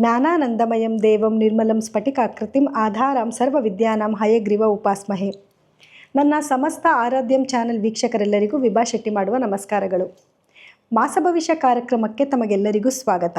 ಜ್ಞಾನಾನಂದಮಯಂ ದೇವಂ ನಿರ್ಮಲಂ ಸ್ಫಟಿಕಾಕೃತಿಂ ಆಧಾರಂ ಸರ್ವವಿದ್ಯಾನಾಂ ಹಯಗ್ರೀವ ಉಪಾಸ್ಮಹೆ. ನನ್ನ ಸಮಸ್ತ ಆರಾಧ್ಯಂ ಚಾನೆಲ್ ವೀಕ್ಷಕರೆಲ್ಲರಿಗೂ ವಿಭಾ ಶೆಟ್ಟಿ ಮಾಡುವ ನಮಸ್ಕಾರಗಳು. ಮಾಸಭವಿಷ್ಯ ಕಾರ್ಯಕ್ರಮಕ್ಕೆ ತಮಗೆಲ್ಲರಿಗೂ ಸ್ವಾಗತ.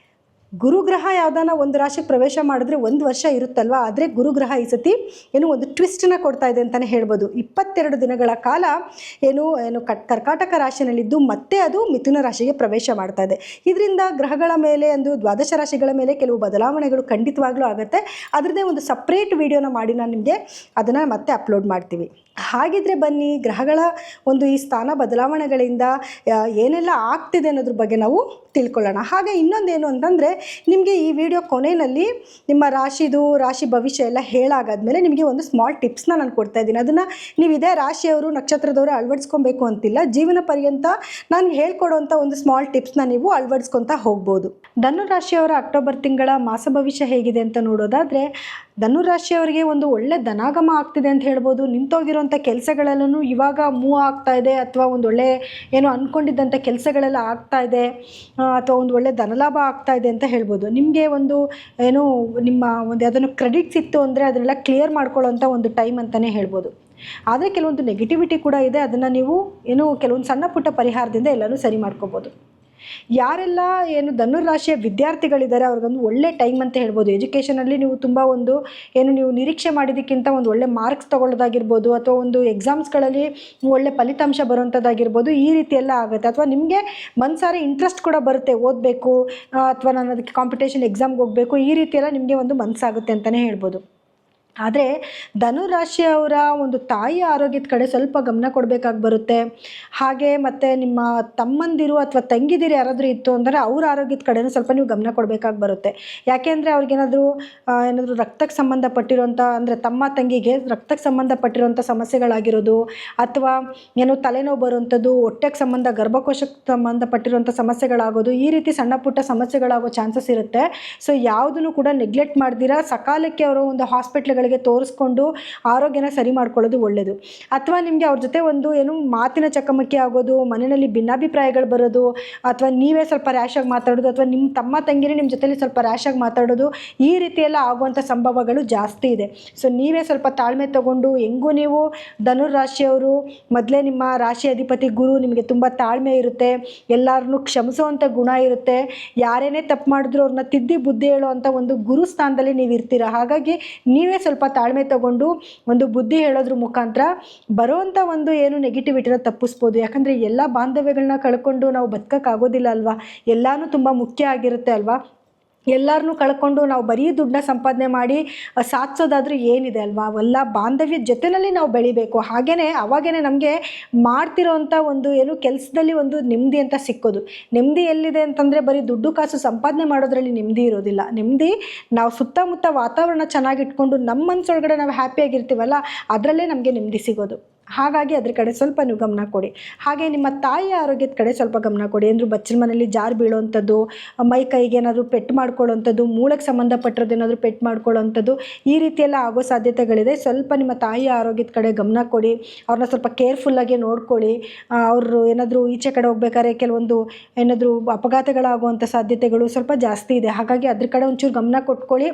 ಗುರುಗ್ರಹ ಯಾವ್ದಾನ ಒಂದು ರಾಶಿಗೆ ಪ್ರವೇಶ ಮಾಡಿದ್ರೆ ಒಂದು ವರ್ಷ ಇರುತ್ತಲ್ವ? ಆದರೆ ಗುರುಗ್ರಹ ಈ ಸತಿ ಏನು ಒಂದು ಟ್ವಿಸ್ಟನ್ನ ಕೊಡ್ತಾ ಇದೆ ಅಂತಲೇ ಹೇಳ್ಬೋದು. ಇಪ್ಪತ್ತೆರಡು ದಿನಗಳ ಕಾಲ ಏನು ಏನು ಕಟ್ ಕರ್ಕಾಟಕ ರಾಶಿಯಲ್ಲಿದ್ದು ಮತ್ತೆ ಅದು ಮಿಥುನ ರಾಶಿಗೆ ಪ್ರವೇಶ ಮಾಡ್ತಾ ಇದೆ. ಇದರಿಂದ ಗ್ರಹಗಳ ಮೇಲೆ ಒಂದು ದ್ವಾದಶ ರಾಶಿಗಳ ಮೇಲೆ ಕೆಲವು ಬದಲಾವಣೆಗಳು ಖಂಡಿತವಾಗ್ಲೂ ಆಗುತ್ತೆ. ಅದರದ್ದೇ ಒಂದು ಸಪ್ರೇಟ್ ವಿಡಿಯೋನ ಮಾಡಿ ನಾನು ನಿಮಗೆ ಅದನ್ನು ಮತ್ತೆ ಅಪ್ಲೋಡ್ ಮಾಡ್ತೀವಿ. ಹಾಗಿದ್ರೆ ಬನ್ನಿ, ಗ್ರಹಗಳ ಒಂದು ಈ ಸ್ಥಾನ ಬದಲಾವಣೆಗಳಿಂದ ಏನೆಲ್ಲ ಆಗ್ತಿದೆ ಅನ್ನೋದ್ರ ಬಗ್ಗೆ ನಾವು ತಿಳ್ಕೊಳ್ಳೋಣ. ಹಾಗೆ ಇನ್ನೊಂದೇನು ಅಂತಂದರೆ, ನಿಮಗೆ ಈ ವಿಡಿಯೋ ಕೊನೆಯಲ್ಲಿ ನಿಮ್ಮ ರಾಶಿದು, ರಾಶಿ ಭವಿಷ್ಯ ಎಲ್ಲ ಹೇಳಾಗಾದ್ಮೇಲೆ ನಿಮಗೆ ಒಂದು ಸ್ಮಾಲ್ ಟಿಪ್ಸ್ನ ನಾನು ಕೊಡ್ತಾ ಇದ್ದೀನಿ. ಅದನ್ನು ನೀವು ಇದೇ ರಾಶಿಯವರು, ನಕ್ಷತ್ರದವರು ಅಳವಡಿಸ್ಕೊಬೇಕು ಅಂತಿಲ್ಲ. ಜೀವನ ಪರ್ಯಂತ ನಾನು ಹೇಳ್ಕೊಡೋಂಥ ಒಂದು ಸ್ಮಾಲ್ ಟಿಪ್ಸ್ನ ನೀವು ಅಳವಡಿಸ್ಕೊತಾ ಹೋಗ್ಬೋದು. ಧನು ರಾಶಿಯವರ ಅಕ್ಟೋಬರ್ ತಿಂಗಳ ಮಾಸ ಭವಿಷ್ಯ ಹೇಗಿದೆ ಅಂತ ನೋಡೋದಾದರೆ ಧನು ರಾಶಿಯವರಿಗೆ ಒಂದು ಒಳ್ಳೆ ಧನಾಗಮ ಆಗ್ತಿದೆ ಅಂತ ಹೇಳ್ಬೋದು. ನಿಂತೋಗಿರೋಂಥ ಕೆಲಸಗಳಲ್ಲೂ ಇವಾಗ ಮೂವ್ ಆಗ್ತಾ ಇದೆ ಅಥವಾ ಒಂದು ಒಳ್ಳೆ ಏನು ಅಂದ್ಕೊಂಡಿದ್ದಂಥ ಕೆಲಸಗಳೆಲ್ಲ ಆಗ್ತಾ ಇದೆ ಅಥವಾ ಒಂದು ಒಳ್ಳೆ ಧನಲಾಭ ಆಗ್ತಾ ಇದೆ ಅಂತ ಹೇಳ್ಬೋದು. ನಿಮಗೆ ಒಂದು ಏನು ನಿಮ್ಮ ಒಂದು ಯಾವುದನ್ನು ಕ್ರೆಡಿಟ್ಸ್ ಇತ್ತು ಅಂದರೆ ಅದನ್ನೆಲ್ಲ ಕ್ಲಿಯರ್ ಮಾಡ್ಕೊಳ್ಳೋಂಥ ಒಂದು ಟೈಮ್ ಅಂತಲೇ ಹೇಳ್ಬೋದು. ಆದರೆ ಕೆಲವೊಂದು ನೆಗೆಟಿವಿಟಿ ಕೂಡ ಇದೆ, ಅದನ್ನು ನೀವು ಏನು ಕೆಲವೊಂದು ಸಣ್ಣ ಪುಟ್ಟ ಪರಿಹಾರದಿಂದ ಎಲ್ಲರೂ ಸರಿ ಮಾಡ್ಕೋಬೋದು. ಯಾರೆಲ್ಲ ಏನು ಧನುರ್ ರಾಶಿಯ ವಿದ್ಯಾರ್ಥಿಗಳಿದ್ದಾರೆ, ಅವ್ರಿಗೊಂದು ಒಳ್ಳೆ ಟೈಮ್ ಅಂತ ಹೇಳ್ಬೋದು. ಎಜುಕೇಷನಲ್ಲಿ ನೀವು ತುಂಬ ಒಂದು ಏನು ನೀವು ನಿರೀಕ್ಷೆ ಮಾಡಿದ್ದಕ್ಕಿಂತ ಒಂದು ಒಳ್ಳೆ ಮಾರ್ಕ್ಸ್ ತೊಗೊಳ್ಳೋದಾಗಿರ್ಬೋದು, ಅಥವಾ ಒಂದು ಎಕ್ಸಾಮ್ಸ್ಗಳಲ್ಲಿ ಒಳ್ಳೆ ಫಲಿತಾಂಶ ಬರುವಂಥದ್ದಾಗಿರ್ಬೋದು, ಈ ರೀತಿ ಎಲ್ಲ ಆಗುತ್ತೆ. ಅಥವಾ ನಿಮಗೆ ಮನ್ಸಾರೆ ಇಂಟ್ರೆಸ್ಟ್ ಕೂಡ ಬರುತ್ತೆ ಓದಬೇಕು ಅಥವಾ ನಾನು ಅದಕ್ಕೆ ಕಾಂಪಿಟೇಷನ್ ಎಕ್ಸಾಮ್ಗೆ ಹೋಗಬೇಕು, ಈ ರೀತಿಯೆಲ್ಲ ನಿಮಗೆ ಒಂದು ಮನಸ್ಸಾಗುತ್ತೆ ಅಂತಲೇ ಹೇಳ್ಬೋದು. ಆದರೆ ಧನುರಾಶಿಯವರ ಒಂದು ತಾಯಿಯ ಆರೋಗ್ಯದ ಕಡೆ ಸ್ವಲ್ಪ ಗಮನ ಕೊಡಬೇಕಾಗಿ ಬರುತ್ತೆ. ಹಾಗೆ ಮತ್ತು ನಿಮ್ಮ ತಮ್ಮಂದಿರು ಅಥವಾ ತಂಗಿದಿರು ಯಾರಾದರೂ ಇತ್ತು ಅಂದರೆ ಅವ್ರ ಆರೋಗ್ಯದ ಕಡೆನೂ ಸ್ವಲ್ಪ ನೀವು ಗಮನ ಕೊಡಬೇಕಾಗಿ ಬರುತ್ತೆ. ಯಾಕೆಂದರೆ ಅವ್ರಿಗೇನಾದರೂ ಏನಾದರೂ ರಕ್ತಕ್ಕೆ ಸಂಬಂಧಪಟ್ಟಿರೋಂಥ ಅಂದರೆ ತಮ್ಮ ತಂಗಿಗೆ ರಕ್ತಕ್ಕೆ ಸಂಬಂಧಪಟ್ಟಿರೋಂಥ ಸಮಸ್ಯೆಗಳಾಗಿರೋದು, ಅಥವಾ ಏನೋ ತಲೆನೋವು ಬರುವಂಥದ್ದು, ಹೊಟ್ಟೆಗೆ ಸಂಬಂಧ, ಗರ್ಭಕೋಶಕ್ಕೆ ಸಂಬಂಧಪಟ್ಟಿರೋಂಥ ಸಮಸ್ಯೆಗಳಾಗೋದು, ಈ ರೀತಿ ಸಣ್ಣ ಪುಟ್ಟ ಸಮಸ್ಯೆಗಳಾಗೋ ಚಾನ್ಸಸ್ ಇರುತ್ತೆ. ಸೊ ಯಾವುದನ್ನು ಕೂಡ ನೆಗ್ಲೆಕ್ಟ್ ಮಾಡ್ದಿರ. ಸಕಾಲಕ್ಕೆ ಅವರು ಒಂದು ಹಾಸ್ಪಿಟ್ಲ್ಗಳಿಗೆ ತೋರಿಸ್ಕೊಂಡು ಆರೋಗ್ಯನ ಸರಿ ಮಾಡ್ಕೊಳ್ಳೋದು ಒಳ್ಳೆಯದು ಅಥವಾ ನಿಮಗೆ ಅವ್ರ ಜೊತೆ ಒಂದು ಏನು ಮಾತಿನ ಚಕಮಕಿ ಆಗೋದು, ಮನೆಯಲ್ಲಿ ಭಿನ್ನಾಭಿಪ್ರಾಯಗಳು ಬರೋದು, ಅಥವಾ ನೀವೇ ಸ್ವಲ್ಪ ರ್ಯಾಶಾಗಿ ಮಾತಾಡೋದು, ಅಥವಾ ನಿಮ್ಮ ತಮ್ಮ ತಂಗಿನೇ ನಿಮ್ಮ ಜೊತೆಯಲ್ಲಿ ಸ್ವಲ್ಪ ರ್ಯಾಶಾಗಿ ಮಾತಾಡೋದು, ಈ ರೀತಿಯೆಲ್ಲ ಆಗುವಂಥ ಸಂಭವಗಳು ಜಾಸ್ತಿ ಇದೆ. ಸೊ ನೀವೇ ಸ್ವಲ್ಪ ತಾಳ್ಮೆ ತಗೊಂಡು ಹೆಂಗೂ ನೀವು ಧನುರ್ ರಾಶಿಯವರು ಮೊದಲೇ ನಿಮ್ಮ ರಾಶಿ ಅಧಿಪತಿ ಗುರು ನಿಮಗೆ ತುಂಬ ತಾಳ್ಮೆ ಇರುತ್ತೆ, ಎಲ್ಲರನ್ನೂ ಕ್ಷಮಿಸುವಂಥ ಗುಣ ಇರುತ್ತೆ, ಯಾರೇನೇ ತಪ್ಪು ಮಾಡಿದ್ರು ಅವ್ರನ್ನ ತಿದ್ದಿ ಬುದ್ಧಿ ಹೇಳುವಂಥ ಒಂದು ಗುರು ಸ್ಥಾನದಲ್ಲಿ ನೀವು ಇರ್ತೀರ ಹಾಗಾಗಿ ನೀವೇ ತಾಳ್ಮೆ ತಗೊಂಡು ಒಂದು ಬುದ್ಧಿ ಹೇಳೋದ್ರ ಮುಖಾಂತರ ಬರುವಂಥ ಒಂದು ಏನು ನೆಗೆಟಿವಿಟಿನ ತಪ್ಪಿಸ್ಬೋದು. ಯಾಕಂದರೆ ಎಲ್ಲ ಬಾಂಧವ್ಯಗಳನ್ನ ಕಳ್ಕೊಂಡು ನಾವು ಬದುಕೋಕ್ಕಾಗೋದಿಲ್ಲ ಅಲ್ವಾ? ಎಲ್ಲನೂ ತುಂಬ ಮುಖ್ಯ ಆಗಿರುತ್ತೆ ಅಲ್ವಾ? ಎಲ್ಲರನ್ನೂ ಕಳ್ಕೊಂಡು ನಾವು ಬರೀ ದುಡ್ಡನ್ನ ಸಂಪಾದನೆ ಮಾಡಿ ಸಾಧಿಸೋದಾದರೂ ಏನಿದೆ ಅಲ್ವಾ? ಅವೆಲ್ಲ ಬಾಂಧವ್ಯದ ಜೊತೆಯಲ್ಲಿ ನಾವು ಬೆಳಿಬೇಕು. ಹಾಗೆಯೇ ಅವಾಗೇ ನಮಗೆ ಮಾಡ್ತಿರೋವಂಥ ಒಂದು ಏನು ಕೆಲಸದಲ್ಲಿ ಒಂದು ನೆಮ್ಮದಿ ಅಂತ ಸಿಕ್ಕೋದು. ನೆಮ್ಮದಿ ಎಲ್ಲಿದೆ ಅಂತಂದರೆ ಬರೀ ದುಡ್ಡು ಕಾಸು ಸಂಪಾದನೆ ಮಾಡೋದರಲ್ಲಿ ನೆಮ್ಮದಿ ಇರೋದಿಲ್ಲ. ನೆಮ್ಮದಿ ನಾವು ಸುತ್ತಮುತ್ತ ವಾತಾವರಣ ಚೆನ್ನಾಗಿಟ್ಕೊಂಡು ನಮ್ಮ ಮನಸ್ಸೊಳಗಡೆ ನಾವು ಹ್ಯಾಪಿಯಾಗಿರ್ತೀವಲ್ಲ, ಅದರಲ್ಲೇ ನಮಗೆ ನೆಮ್ಮದಿ ಸಿಗೋದು. ಹಾಗಾಗಿ ಅದ್ರ ಕಡೆ ಸ್ವಲ್ಪ ನೀವು ಗಮನ ಕೊಡಿ. ಹಾಗೆ ನಿಮ್ಮ ತಾಯಿಯ ಆರೋಗ್ಯದ ಕಡೆ ಸ್ವಲ್ಪ ಗಮನ ಕೊಡಿ. ಅಂದರೆ ಬಚ್ಚಲ ಮನೆಯಲ್ಲಿ ಜಾರು ಬೀಳೋವಂಥದ್ದು ಮೈ ಕೈಗೆ ಏನಾದರೂ ಪೆಟ್ಟು ಮಾಡ್ಕೊಳ್ಳೋವಂಥದ್ದು, ಮೂಳಕ್ಕೆ ಸಂಬಂಧಪಟ್ಟಿರೋದು ಏನಾದರೂ ಪೆಟ್ಟು ಮಾಡ್ಕೊಳ್ಳೋವಂಥದ್ದು, ಈ ರೀತಿಯೆಲ್ಲ ಆಗೋ ಸಾಧ್ಯತೆಗಳಿದೆ. ಸ್ವಲ್ಪ ನಿಮ್ಮ ತಾಯಿಯ ಆರೋಗ್ಯದ ಕಡೆ ಗಮನ ಕೊಡಿ. ಅವ್ರನ್ನ ಸ್ವಲ್ಪ ಕೇರ್ಫುಲ್ಲಾಗಿ ನೋಡ್ಕೊಳ್ಳಿ. ಅವರು ಏನಾದರೂ ಈಚೆ ಕಡೆ ಹೋಗ್ಬೇಕಾದ್ರೆ ಕೆಲವೊಂದು ಏನಾದರೂ ಅಪಘಾತಗಳಾಗುವಂಥ ಸಾಧ್ಯತೆಗಳು ಸ್ವಲ್ಪ ಜಾಸ್ತಿ ಇದೆ. ಹಾಗಾಗಿ ಅದ್ರ ಕಡೆ ಒಂಚೂರು ಗಮನ ಕೊಟ್ಕೊಳ್ಳಿ.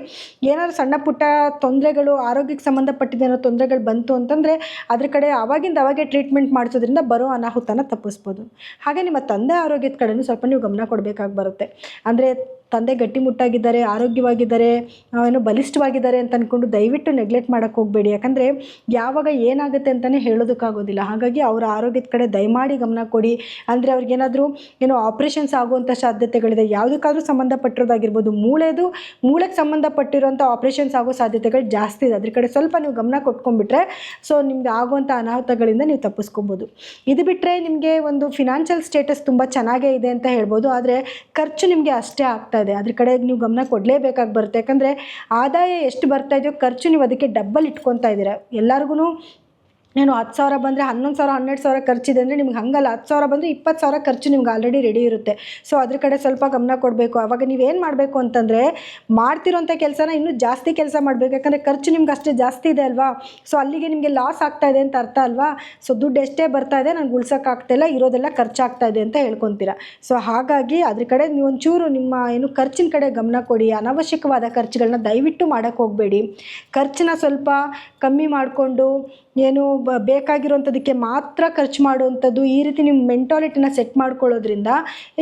ಏನಾದರೂ ಸಣ್ಣ ಪುಟ್ಟ ತೊಂದರೆಗಳು, ಆರೋಗ್ಯಕ್ಕೆ ಸಂಬಂಧಪಟ್ಟಿದ್ದೇನೋ ತೊಂದರೆಗಳು ಬಂತು ಅಂತಂದರೆ ಅದ್ರ ಕಡೆ ಆವಾಗಿಂದ ಅವಾಗೆ ಟ್ರೀಟ್ಮೆಂಟ್ ಮಾಡಿಸೋದ್ರಿಂದ ಬರೋ ಅನಾಹುತನ ತಪ್ಪಿಸ್ಬೋದು. ಹಾಗೆ ನಿಮ್ಮ ತಂದೆ ಆರೋಗ್ಯದ ಕಡೆಯೂ ಸ್ವಲ್ಪ ನೀವು ಗಮನ ಕೊಡಬೇಕಾಗಿ ಬರುತ್ತೆ. ಅಂದರೆ ತಂದೆ ಗಟ್ಟಿಮುಟ್ಟಾಗಿದ್ದಾರೆ ಆರೋಗ್ಯವಾಗಿದ್ದಾರೆ ಏನೋ ಬಲಿಷ್ಠವಾಗಿದ್ದಾರೆ ಅಂತ ಅಂದ್ಕೊಂಡು ದಯವಿಟ್ಟು ನೆಗ್ಲೆಕ್ಟ್ ಮಾಡೋಕ್ಕೆ ಹೋಗಬೇಡಿ. ಯಾಕಂದರೆ ಯಾವಾಗ ಏನಾಗುತ್ತೆ ಅಂತಲೇ ಹೇಳೋದಕ್ಕಾಗೋದಿಲ್ಲ. ಹಾಗಾಗಿ ಅವರ ಆರೋಗ್ಯದ ಕಡೆ ದಯಮಾಡಿ ಗಮನ ಕೊಡಿ. ಅಂದರೆ ಅವ್ರಿಗೇನಾದರೂ ಏನೋ ಆಪ್ರೇಷನ್ಸ್ ಆಗುವಂಥ ಸಾಧ್ಯತೆಗಳಿದೆ, ಯಾವುದಕ್ಕಾದ್ರೂ ಸಂಬಂಧಪಟ್ಟಿರೋದಾಗಿರ್ಬೋದು, ಮೂಳೆದು, ಮೂಳೆಗೆ ಸಂಬಂಧಪಟ್ಟಿರೋಂಥ ಆಪ್ರೇಷನ್ಸ್ ಆಗೋ ಸಾಧ್ಯತೆಗಳು ಜಾಸ್ತಿ ಇದೆ. ಅದ್ರ ಕಡೆ ಸ್ವಲ್ಪ ನೀವು ಗಮನ ಕೊಟ್ಕೊಂಡ್ಬಿಟ್ರೆ ಸೊ ನಿಮ್ಗೆ ಆಗುವಂಥ ಅನಾಹುತಗಳಿಂದ ನೀವು ತಪ್ಪಿಸ್ಕೊಬೋದು. ಇದು ಬಿಟ್ಟರೆ ನಿಮಗೆ ಒಂದು ಫಿನಾನ್ಷಿಯಲ್ ಸ್ಟೇಟಸ್ ತುಂಬ ಚೆನ್ನಾಗೇ ಇದೆ ಅಂತ ಹೇಳ್ಬೋದು. ಆದರೆ ಖರ್ಚು ನಿಮಗೆ ಅಷ್ಟೇ ಆಗ್ತಾ ಇದೆ. ಅದ್ರ ಕಡೆ ನೀವು ಗಮನ ಕೊಡಲೇಬೇಕಾಗಿ ಬರುತ್ತೆ. ಯಾಕಂದರೆ ಆದಾಯ ಎಷ್ಟು ಬರ್ತಾ ಇದೆಯೋ ಖರ್ಚು ನೀವು ಅದಕ್ಕೆ ಡಬ್ಬಲ್ ಇಟ್ಕೊತಾ ಇದ್ದೀರ. ಎಲ್ಲರಿಗೂ ಏನು ಹತ್ತು ಸಾವಿರ ಬಂದರೆ ಹನ್ನೊಂದು ಸಾವಿರ, ಹನ್ನೆರಡು ಸಾವಿರ ಖರ್ಚಿದೆ ಅಂದರೆ ನಿಮ್ಗೆ ಹಂಗಲ್ಲ. ಹತ್ತು ಸಾವಿರ ಬಂದರೆ ಇಪ್ಪತ್ತು ಸಾವಿರ ಖರ್ಚು ನಿಮ್ಗೆ ಆಲ್ರೆಡಿ ರೆಡಿ ಇರುತ್ತೆ. ಸೊ ಅದ್ರ ಕಡೆ ಸ್ವಲ್ಪ ಗಮನ ಕೊಡಬೇಕು. ಅವಾಗ ನೀವೇನು ಮಾಡಬೇಕು ಅಂತಂದರೆ ಮಾಡ್ತಿರೋಂಥ ಕೆಲಸನ ಇನ್ನೂ ಜಾಸ್ತಿ ಕೆಲಸ ಮಾಡಬೇಕು. ಯಾಕಂದರೆ ಖರ್ಚು ನಿಮ್ಗೆ ಅಷ್ಟೇ ಜಾಸ್ತಿ ಇದೆ ಅಲ್ವಾ? ಸೊ ಅಲ್ಲಿಗೆ ನಿಮಗೆ ಲಾಸ್ ಆಗ್ತಾ ಇದೆ ಅಂತ ಅರ್ಥ ಅಲ್ವಾ? ಸೊ ದುಡ್ಡು ಎಷ್ಟೇ ಬರ್ತಾ ಇದೆ ನನಗೆ ಉಳ್ಸೋಕ್ಕಾಗ್ತಾಯಿಲ್ಲ ಇರೋದೆಲ್ಲ ಖರ್ಚಾಗ್ತಾ ಇದೆ ಅಂತ ಹೇಳ್ಕೊತೀರಾ. ಸೊ ಹಾಗಾಗಿ ಅದ್ರ ಕಡೆ ನೀವು ಒಂಚೂರು ನಿಮ್ಮ ಏನು ಖರ್ಚಿನ ಕಡೆ ಗಮನ ಕೊಡಿ. ಅನಾವಶ್ಯಕವಾದ ಖರ್ಚುಗಳನ್ನ ದಯವಿಟ್ಟು ಮಾಡೋಕ್ಕೆ ಹೋಗಬೇಡಿ. ಖರ್ಚನ್ನ ಸ್ವಲ್ಪ ಕಮ್ಮಿ ಮಾಡಿಕೊಂಡು ಏನು ಬ ಮಾತ್ರ ಖರ್ಚು ಮಾಡುವಂಥದ್ದು ಈ ರೀತಿ ನಿಮ್ಮ ಮೆಂಟಾಲಿಟಿನ ಸೆಟ್ ಮಾಡ್ಕೊಳ್ಳೋದ್ರಿಂದ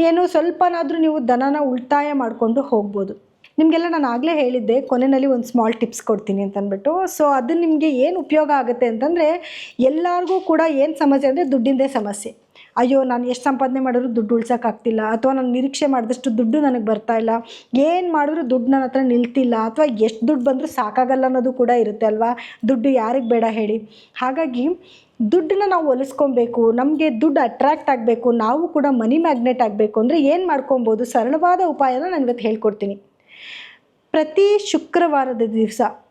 ಏನು ಸ್ವಲ್ಪನಾದರೂ ನೀವು ಧನನ ಉಳಿತಾಯ ಮಾಡಿಕೊಂಡು ಹೋಗ್ಬೋದು. ನಿಮಗೆಲ್ಲ ನಾನು ಆಗಲೇ ಹೇಳಿದ್ದೆ, ಕೊನೆಯಲ್ಲಿ ಒಂದು ಸ್ಮಾಲ್ ಟಿಪ್ಸ್ ಕೊಡ್ತೀನಿ ಅಂತ ಅಂದ್ಬಿಟ್ಟು ಸೊ ಅದು ನಿಮಗೆ ಏನು ಉಪಯೋಗ ಆಗುತ್ತೆ ಅಂತಂದರೆ ಎಲ್ಲರಿಗೂ ಕೂಡ ಏನು ಸಮಸ್ಯೆ ಅಂದರೆ ದುಡ್ಡಿಂದೇ ಸಮಸ್ಯೆ. ಅಯ್ಯೋ, ನಾನು ಎಷ್ಟು ಸಂಪಾದನೆ ಮಾಡಿದ್ರು ದುಡ್ಡು ಉಳ್ಸೋಕ್ಕಾಗ್ತಿಲ್ಲ ಅಥವಾ ನಾನು ನಿರೀಕ್ಷೆ ಮಾಡಿದಷ್ಟು ದುಡ್ಡು ನನಗೆ ಬರ್ತಾ ಇಲ್ಲ. ಏನು ಮಾಡಿದ್ರು ದುಡ್ಡು ನನ್ನ ಹತ್ರ ನಿಲ್ತಿಲ್ಲ. ಅಥವಾ ಎಷ್ಟು ದುಡ್ಡು ಬಂದರೂ ಸಾಕಾಗಲ್ಲ ಅನ್ನೋದು ಕೂಡ ಇರುತ್ತೆ ಅಲ್ವಾ? ದುಡ್ಡು ಯಾರಿಗೆ ಬೇಡ ಹೇಳಿ. ಹಾಗಾಗಿ ದುಡ್ಡನ್ನ ನಾವು ಒಲಿಸ್ಕೊಬೇಕು, ನಮಗೆ ದುಡ್ಡು ಅಟ್ರಾಕ್ಟ್ ಆಗಬೇಕು, ನಾವು ಕೂಡ ಮನಿ ಮ್ಯಾಗ್ನೆಟ್ ಆಗಬೇಕು ಅಂದರೆ ಏನು ಮಾಡ್ಕೊಬೋದು? ಸರಳವಾದ ಉಪಾಯನ ನಾನು ಇವತ್ತು ಹೇಳ್ಕೊಡ್ತೀನಿ. ಪ್ರತಿ ಶುಕ್ರವಾರದ ದಿವಸ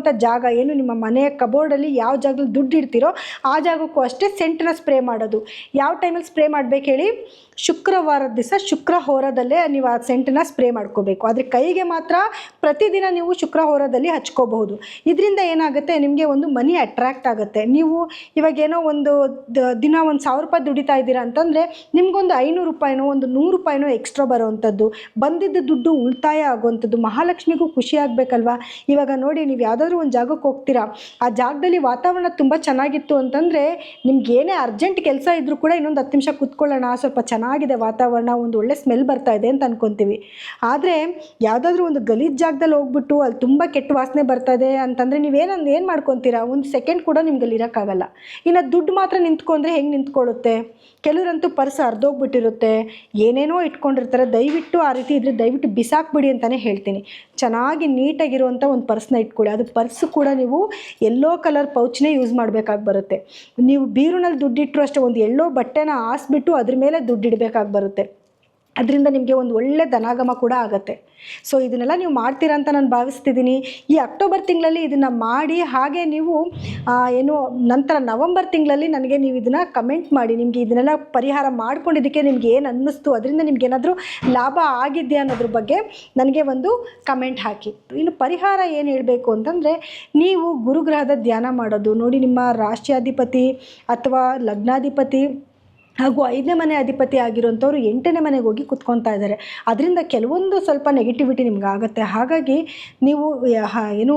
ಅಂಥ ಜಾಗ ಏನು? ನಿಮ್ಮ ಮನೆಯ ಕಬೋರ್ಡಲ್ಲಿ ಯಾವ ಜಾಗದಲ್ಲಿ ದುಡ್ಡು ಇಡ್ತೀರೋ ಆ ಜಾಗಕ್ಕೂ ಅಷ್ಟೇ ಸೆಂಟನ್ನ ಸ್ಪ್ರೇ ಮಾಡೋದು. ಯಾವ ಟೈಮಲ್ಲಿ ಸ್ಪ್ರೇ ಮಾಡಬೇಕು ಹೇಳಿ? ಶುಕ್ರವಾರದ ದಿವಸ ಶುಕ್ರ ಹೋರದಲ್ಲೇ ನೀವು ಆ ಸೆಂಟನ್ನ ಸ್ಪ್ರೇ ಮಾಡ್ಕೋಬೇಕು. ಆದರೆ ಕೈಗೆ ಮಾತ್ರ ಪ್ರತಿದಿನ ನೀವು ಶುಕ್ರ ಹೋರದಲ್ಲಿ ಹಚ್ಕೋಬಹುದು. ಇದರಿಂದ ಏನಾಗುತ್ತೆ? ನಿಮಗೆ ಒಂದು ಮನಿ ಅಟ್ರ್ಯಾಕ್ಟ್ ಆಗುತ್ತೆ. ನೀವು ಇವಾಗ ಏನೋ ಒಂದು ದಿನ ಒಂದು ಸಾವಿರ ರೂಪಾಯಿ ದುಡಿತಾ ಇದ್ದೀರಾ ಅಂತಂದರೆ ನಿಮಗೊಂದು ಐನೂರು ರೂಪಾಯಿನೋ, ಒಂದು ನೂರು ರೂಪಾಯಿನೋ ಎಕ್ಸ್ಟ್ರಾ ಬರೋವಂಥದ್ದು ಬಂದಿದ್ದ ದುಡ್ಡು ಉಳಿತಾಯ ಆಗುವಂಥದ್ದು ಮಹಾಲಕ್ಷ್ಮಿಗೂ ಖುಷಿ ಆಗಬೇಕಲ್ವಾ? ಇವಾಗ ನೋಡಿ, ನೀವು ಯಾವುದಾದ್ರೂ ಒಂದು ಜಾಗಕ್ಕೆ ಹೋಗ್ತೀರಾ? ಆ ಜಾಗದಲ್ಲಿ ವಾತಾವರಣ ತುಂಬ ಚೆನ್ನಾಗಿತ್ತು ಅಂತಂದರೆ ನಿಮ್ಗೆ ಏನೇ ಅರ್ಜೆಂಟ್ ಕೆಲಸ ಇದ್ದರೂ ಕೂಡ ಇನ್ನೊಂದು ಹತ್ತು ನಿಮಿಷ ಕೂತ್ಕೊಳ್ಳೋಣ, ಸ್ವಲ್ಪ ಚೆನ್ನಾಗಿದೆ ವಾತಾವರಣ, ಒಂದು ಒಳ್ಳೆ ಸ್ಮೆಲ್ ಬರ್ತಾ ಇದೆ ಅಂತ ಅನ್ಕೊತೀವಿ. ಆದರೆ ಯಾವುದಾದ್ರೂ ಒಂದು ಗಲೀಜ್ ಜಾಗದಲ್ಲಿ ಹೋಗ್ಬಿಟ್ಟು ಅಲ್ಲಿ ತುಂಬ ಕೆಟ್ಟ ವಾಸನೆ ಬರ್ತಾ ಇದೆ ಅಂತಂದರೆ ನೀವೇನೊಂದು ಏನು ಮಾಡ್ಕೊತೀರಾ? ಒಂದು ಸೆಕೆಂಡ್ ಕೂಡ ನಿಮ್ಗೆ ಅಲ್ಲಿ ಇರೋಕ್ಕಾಗಲ್ಲ. ಇನ್ನು ದುಡ್ಡು ಮಾತ್ರ ನಿಂತ್ಕೊಂಡ್ರೆ ಹೆಂಗೆ ನಿಂತ್ಕೊಳ್ಳುತ್ತೆ? ಕೆಲವರಂತೂ ಪರ್ಸ್ ಅರ್ಧೋಗ್ಬಿಟ್ಟಿರುತ್ತೆ ಏನೇನೋ ಇಟ್ಕೊಂಡಿರ್ತಾರೆ. ದಯವಿಟ್ಟು ಆ ರೀತಿ ಇದ್ರೆ ದಯವಿಟ್ಟು ಬಿಸಾಕ್ಬಿಡಿ ಅಂತಲೇ ಹೇಳ್ತೀನಿ. ಚೆನ್ನಾಗಿ ನೀಟಾಗಿರುವಂಥ ಒಂದು ಪರ್ಸ್ನ ಇಟ್ಕೊಳ್ಳಿ. ಅದು ಪರ್ಸ್ ಕೂಡ ನೀವು ಎಲ್ಲೋ ಕಲರ್ ಪೌಚ್ನೇ ಯೂಸ್ ಮಾಡಬೇಕಾಗಿ ಬರುತ್ತೆ. ನೀವು ಬೀರುನಲ್ಲಿ ದುಡ್ಡಿಟ್ಟರು ಅಷ್ಟೇ, ಒಂದು ಎಲ್ಲೋ ಬಟ್ಟೆನ ಹಾಸ್ಬಿಟ್ಟು ಅದ್ರ ಮೇಲೆ ದುಡ್ಡಿಡಬೇಕಾಗಿ ಬರುತ್ತೆ. ಅದರಿಂದ ನಿಮಗೆ ಒಂದು ಒಳ್ಳೆ ಧನಾಗಮ ಕೂಡ ಆಗುತ್ತೆ. ಸೊ ಇದನ್ನೆಲ್ಲ ನೀವು ಮಾಡ್ತೀರಾ ಅಂತ ನಾನು ಭಾವಿಸ್ತಿದ್ದೀನಿ ಈ ಅಕ್ಟೋಬರ್ ತಿಂಗಳಲ್ಲಿ ಇದನ್ನು ಮಾಡಿ, ಹಾಗೆ ನೀವು ಏನು, ನಂತರ ನವಂಬರ್ ತಿಂಗಳಲ್ಲಿ ನನಗೆ ನೀವು ಇದನ್ನು ಕಮೆಂಟ್ ಮಾಡಿ. ನಿಮಗೆ ಇದನ್ನೆಲ್ಲ ಪರಿಹಾರ ಮಾಡ್ಕೊಂಡಿದ್ದಕ್ಕೆ ನಿಮ್ಗೆ ಏನು ಅನ್ನಿಸ್ತು, ಅದರಿಂದ ನಿಮ್ಗೆ ಏನಾದರೂ ಲಾಭ ಆಗಿದೆಯಾ ಅನ್ನೋದ್ರ ಬಗ್ಗೆ ನನಗೆ ಒಂದು ಕಮೆಂಟ್ ಹಾಕಿ. ಇನ್ನು ಪರಿಹಾರ ಏನು ಹೇಳಬೇಕು ಅಂತಂದರೆ, ನೀವು ಗುರುಗ್ರಹದ ಧ್ಯಾನ ಮಾಡೋದು. ನೋಡಿ, ನಿಮ್ಮ ರಾಷ್ಟ್ರಾಧಿಪತಿ ಅಥವಾ ಲಗ್ನಾಧಿಪತಿ ಹಾಗೂ ಐದನೇ ಮನೆ ಅಧಿಪತಿ ಆಗಿರುವಂಥವ್ರು ಎಂಟನೇ ಮನೆಗೆ ಹೋಗಿ ಕುತ್ಕೊತಾ ಇದ್ದಾರೆ. ಅದರಿಂದ ಕೆಲವೊಂದು ಸ್ವಲ್ಪ ನೆಗೆಟಿವಿಟಿ ನಿಮ್ಗೆ ಆಗುತ್ತೆ. ಹಾಗಾಗಿ ನೀವು ಏನು,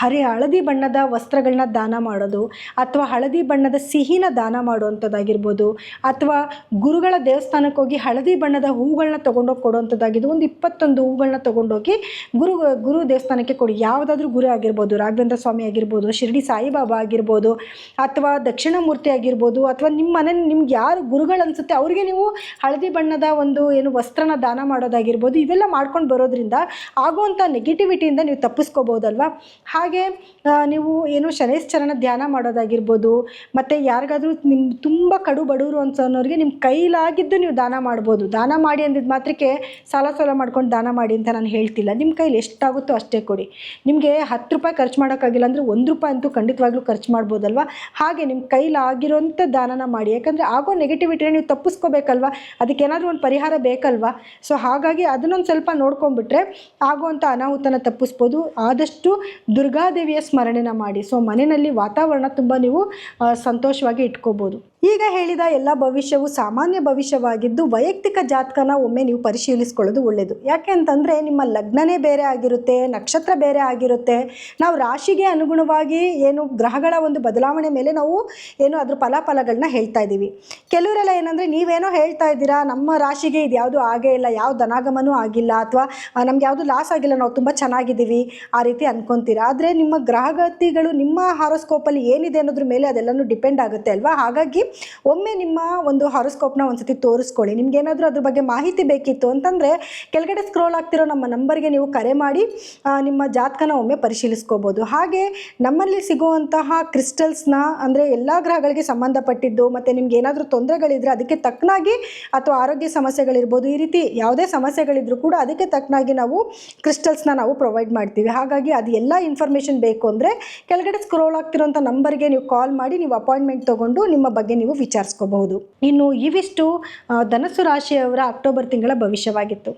ಹರಿ, ಹಳದಿ ಬಣ್ಣದ ವಸ್ತ್ರಗಳನ್ನ ದಾನ ಮಾಡೋದು, ಅಥವಾ ಹಳದಿ ಬಣ್ಣದ ಸಿಹಿನ ದಾನ ಮಾಡುವಂಥದ್ದಾಗಿರ್ಬೋದು, ಅಥವಾ ಗುರುಗಳ ದೇವಸ್ಥಾನಕ್ಕೆ ಹೋಗಿ ಹಳದಿ ಬಣ್ಣದ ಹೂಗಳನ್ನ ತೊಗೊಂಡೋಗಿ ಕೊಡುವಂಥದ್ದಾಗಿದ್ದು, ಒಂದು ಇಪ್ಪತ್ತೊಂದು ಹೂಗಳನ್ನ ತೊಗೊಂಡೋಗಿ ಗುರು ಗುರು ದೇವಸ್ಥಾನಕ್ಕೆ ಕೊಡಿ. ಯಾವುದಾದ್ರೂ ಗುರು ಆಗಿರ್ಬೋದು, ರಾಘವೇಂದ್ರ ಸ್ವಾಮಿ ಆಗಿರ್ಬೋದು, ಶಿರಡಿ ಸಾಯಿಬಾಬಾ ಆಗಿರ್ಬೋದು, ಅಥವಾ ದಕ್ಷಿಣಮೂರ್ತಿ ಆಗಿರ್ಬೋದು, ಅಥವಾ ನಿಮ್ಮ ಮನೆ, ನಿಮ್ಗೆ ಯಾರು ಗುರುಗಳು ಅನಿಸುತ್ತೆ. ಅವರಿಗೆ ನೀವು ಹಳದಿ ಬಣ್ಣದ ಒಂದು ಏನು ವಸ್ತ್ರನ ದಾನ ಮಾಡೋದಾಗಿರ್ಬೋದು, ಇವೆಲ್ಲ ಮಾಡ್ಕೊಂಡು ಬರೋದ್ರಿಂದ ಆಗುವಂಥ ನೆಗೆಟಿವಿಟಿಯಿಂದ ನೀವು ತಪ್ಪಿಸ್ಕೋಬೋದಲ್ವಾ? ಹಾಗೆ ನೀವು ಏನು ಶನೈಶ್ಚರಣ ಧ್ಯಾನ ಮಾಡೋದಾಗಿರ್ಬೋದು, ಮತ್ತು ಯಾರಿಗಾದರೂ ನಿಮ್ಮ ತುಂಬ ಕಡು ಬಡವರು ಅನ್ಸೋನವ್ರಿಗೆ ನಿಮ್ಮ ಕೈಲಾಗಿದ್ದು ನೀವು ದಾನ ಮಾಡ್ಬೋದು. ದಾನ ಮಾಡಿ ಅಂದಿದ್ದು ಮಾತ್ರಕ್ಕೆ ಸಾಲ ಸಾಲ ಮಾಡ್ಕೊಂಡು ದಾನ ಮಾಡಿ ಅಂತ ನಾನು ಹೇಳ್ತಿಲ್ಲ. ನಿಮ್ಮ ಕೈಲಿ ಎಷ್ಟಾಗುತ್ತೋ ಅಷ್ಟೇ ಕೊಡಿ. ನಿಮಗೆ ಹತ್ತು ರೂಪಾಯಿ ಖರ್ಚು ಮಾಡೋಕ್ಕಾಗಿಲ್ಲ ಅಂದರೆ ಒಂದು ರೂಪಾಯಿ ಅಂತೂ ಖಂಡಿತವಾಗ್ಲೂ ಖರ್ಚು ಮಾಡ್ಬೋದಲ್ವ? ಹಾಗೆ ನಿಮ್ಮ ಕೈಲಾಗಿರೋಂಥ ದಾನನ ಮಾಡಿ. ಯಾಕಂದರೆ ಆಗೋ ನೆಗೆಟಿವಿಟಿನ ನೀವು ತಪ್ಪಿಸ್ಕೋಬೇಕಲ್ವಾ? ಅದಕ್ಕೇನಾದರೂ ಒಂದು ಪರಿಹಾರ ಬೇಕಲ್ವಾ? ಸೊ ಹಾಗಾಗಿ ಅದನ್ನೊಂದು ಸ್ವಲ್ಪ ನೋಡ್ಕೊಂಡ್ಬಿಟ್ರೆ ಆಗುವಂಥ ಅನಾಹುತನ ತಪ್ಪಿಸ್ಬೋದು. ಆದಷ್ಟು ದುರ್ಗಾದೇವಿಯ ಸ್ಮರಣೆನ ಮಾಡಿ. ಸೊ ಮನೆಯಲ್ಲಿ ವಾತಾವರಣ ತುಂಬ ನೀವು ಸಂತೋಷವಾಗಿ ಇಟ್ಕೋಬೋದು. ಈಗ ಹೇಳಿದ ಎಲ್ಲ ಭವಿಷ್ಯವು ಸಾಮಾನ್ಯ ಭವಿಷ್ಯವಾಗಿದ್ದು ವೈಯಕ್ತಿಕ ಜಾತಕನ ಒಮ್ಮೆ ನೀವು ಪರಿಶೀಲಿಸ್ಕೊಳ್ಳೋದು ಒಳ್ಳೆಯದು ಯಾಕೆ ಅಂತಂದರೆ ನಿಮ್ಮ ಲಗ್ನನೇ ಬೇರೆ ಆಗಿರುತ್ತೆ, ನಕ್ಷತ್ರ ಬೇರೆ ಆಗಿರುತ್ತೆ. ನಾವು ರಾಶಿಗೆ ಅನುಗುಣವಾಗಿ ಏನು ಗ್ರಹಗಳ ಒಂದು ಬದಲಾವಣೆ ಮೇಲೆ ನಾವು ಏನು ಅದ್ರ ಫಲಾಫಲಗಳನ್ನ ಹೇಳ್ತಾ ಇದ್ದೀವಿ. ಕೆಲವರೆಲ್ಲ ಏನಂದರೆ ನೀವೇನೋ ಹೇಳ್ತಾ ಇದ್ದೀರಾ, ನಮ್ಮ ರಾಶಿಗೆ ಇದು ಯಾವುದು ಆಗೇ ಇಲ್ಲ ಯಾವ ಧನಾಗಮನೂ ಆಗಿಲ್ಲ ಅಥವಾ ನಮ್ಗೆ ಯಾವುದು ಲಾಸ್ ಆಗಿಲ್ಲ, ನಾವು ತುಂಬ ಚೆನ್ನಾಗಿದ್ದೀವಿ ಆ ರೀತಿ ಅನ್ಕೊಂತೀರಾ. ಆದರೆ ನಿಮ್ಮ ಗ್ರಹಗತಿಗಳು ನಿಮ್ಮ ಹಾರೋಸ್ಕೋಪಲ್ಲಿ ಏನಿದೆ ಅನ್ನೋದ್ರ ಮೇಲೆ ಅದೆಲ್ಲನೂ ಡಿಪೆಂಡ್ ಆಗುತ್ತೆ ಅಲ್ವಾ? ಹಾಗಾಗಿ ಒಮ್ಮೆ ನಿಮ್ಮ ಒಂದು ಹಾರೋಸ್ಕೋಪ್ನ ಒಂದ್ಸತಿ ತೋರಿಸ್ಕೊಳ್ಳಿ. ನಿಮ್ಗೆ ಏನಾದರೂ ಅದ್ರ ಬಗ್ಗೆ ಮಾಹಿತಿ ಬೇಕಿತ್ತು ಅಂತಂದರೆ ಕೆಳಗಡೆ ಸ್ಕ್ರೋಲ್ ಆಗ್ತಿರೋ ನಮ್ಮ ನಂಬರ್ಗೆ ನೀವು ಕರೆ ಮಾಡಿ ನಿಮ್ಮ ಜಾತಕನ ಒಮ್ಮೆ ಪರಿಶೀಲಿಸ್ಕೋಬೋದು. ಹಾಗೆ ನಮ್ಮಲ್ಲಿ ಸಿಗುವಂತಹ ಕ್ರಿಸ್ಟಲ್ಸ್ನ ಅಂದರೆ ಎಲ್ಲ ಗ್ರಹಗಳಿಗೆ ಸಂಬಂಧಪಟ್ಟಿದ್ದು, ಮತ್ತು ನಿಮ್ಗೆ ಏನಾದರೂ ತೊಂದರೆಗಳಿದ್ರೆ ಅದಕ್ಕೆ ತಕ್ಕನಾಗಿ ಅಥವಾ ಆರೋಗ್ಯ ಸಮಸ್ಯೆಗಳಿರ್ಬೋದು, ಈ ರೀತಿ ಯಾವುದೇ ಸಮಸ್ಯೆಗಳಿದ್ರೂ ಕೂಡ ಅದಕ್ಕೆ ತಕ್ಕನಾಗಿ ನಾವು ಕ್ರಿಸ್ಟಲ್ಸ್ನ ನಾವು ಪ್ರೊವೈಡ್ ಮಾಡ್ತೀವಿ. ಹಾಗಾಗಿ ಅದು ಎಲ್ಲ ಇನ್ಫಾರ್ಮೇಷನ್ ಬೇಕು ಅಂದರೆ ಕೆಳಗಡೆ ಸ್ಕ್ರೋಲ್ ಆಗ್ತಿರೋಂಥ ನಂಬರ್ಗೆ ನೀವು ಕಾಲ್ ಮಾಡಿ, ನೀವು ಅಪಾಯಿಂಟ್ಮೆಂಟ್ ತೊಗೊಂಡು ನಿಮ್ಮ ಬಗ್ಗೆ ನೀವು ವಿಚಾರಿಸ್ಕೋಬಹುದು. ಇನ್ನು ಇವಿಷ್ಟು ಧನಸು ಧನಸ್ಸು ರಾಶಿಯವರ ಅಕ್ಟೋಬರ್ ತಿಂಗಳ ಭವಿಷ್ಯವಾಗಿತ್ತು.